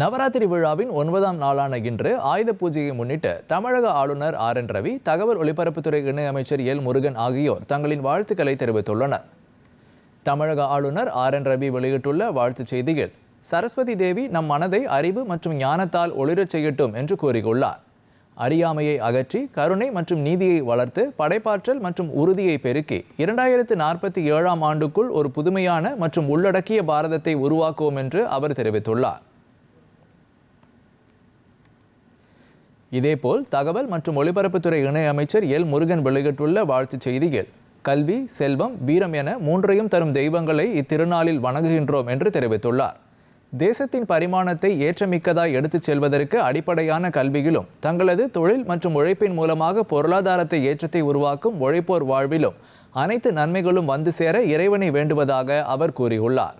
நவராத்திரி விழாவின் ஒன்பதாம் நாளான இன்று ஆயுத பூஜையை முன்னிட்டு தமிழக ஆளுநர் ஆர் என் ரவி தகவல் ஒலிபரப்புத்துறை இணையமைச்சர் எல் முருகன் ஆகியோர் தங்களின் வாழ்த்துக்களை தெரிவித்துள்ளனர். தமிழக ஆளுநர் ஆர் என் ரவி வெளியிட்டுள்ள வாழ்த்துச் செய்தியில் சரஸ்வதி தேவி நம் மனதை அறிவு மற்றும் ஞானத்தால் ஒளிரச் செய்யட்டும் என்று கூறியுள்ளார். அறியாமையை அகற்றி கருணை மற்றும் நீதியை வளர்த்து படைப்பாற்றல் மற்றும் உறுதியை பெருக்கி இரண்டாயிரத்து நாற்பத்தி ஏழாம் ஆண்டுக்குள் ஒரு புதுமையான மற்றும் உள்ளடக்கிய பாரதத்தை உருவாக்குவோம் என்று அவர் தெரிவித்துள்ளார். இதேபோல் தகவல் மற்றும் ஒலிபரப்புத்துறை இணையமைச்சர் எல். முருகன் வெளியிட்டுள்ள வாழ்த்துச் செய்தியில் கல்வி செல்வம் வீரம் என மூன்றையும் தரும் தெய்வங்களை இத்திருநாளில் வணங்குகின்றோம் என்று தெரிவித்துள்ளார். தேசத்தின் பரிமாணத்தை ஏற்றமிக்கதாய் எடுத்துச் செல்வதற்கு அடிப்படையான கல்வியிலும் தங்களது தொழில் மற்றும் உழைப்பின் மூலமாக பொருளாதாரத்தை ஏற்றத்தை உருவாக்கும் உழைப்போர் வாழ்விலும் அனைத்து நன்மைகளும் வந்து சேர இறைவனை வேண்டுவதாக அவர் கூறியுள்ளார்.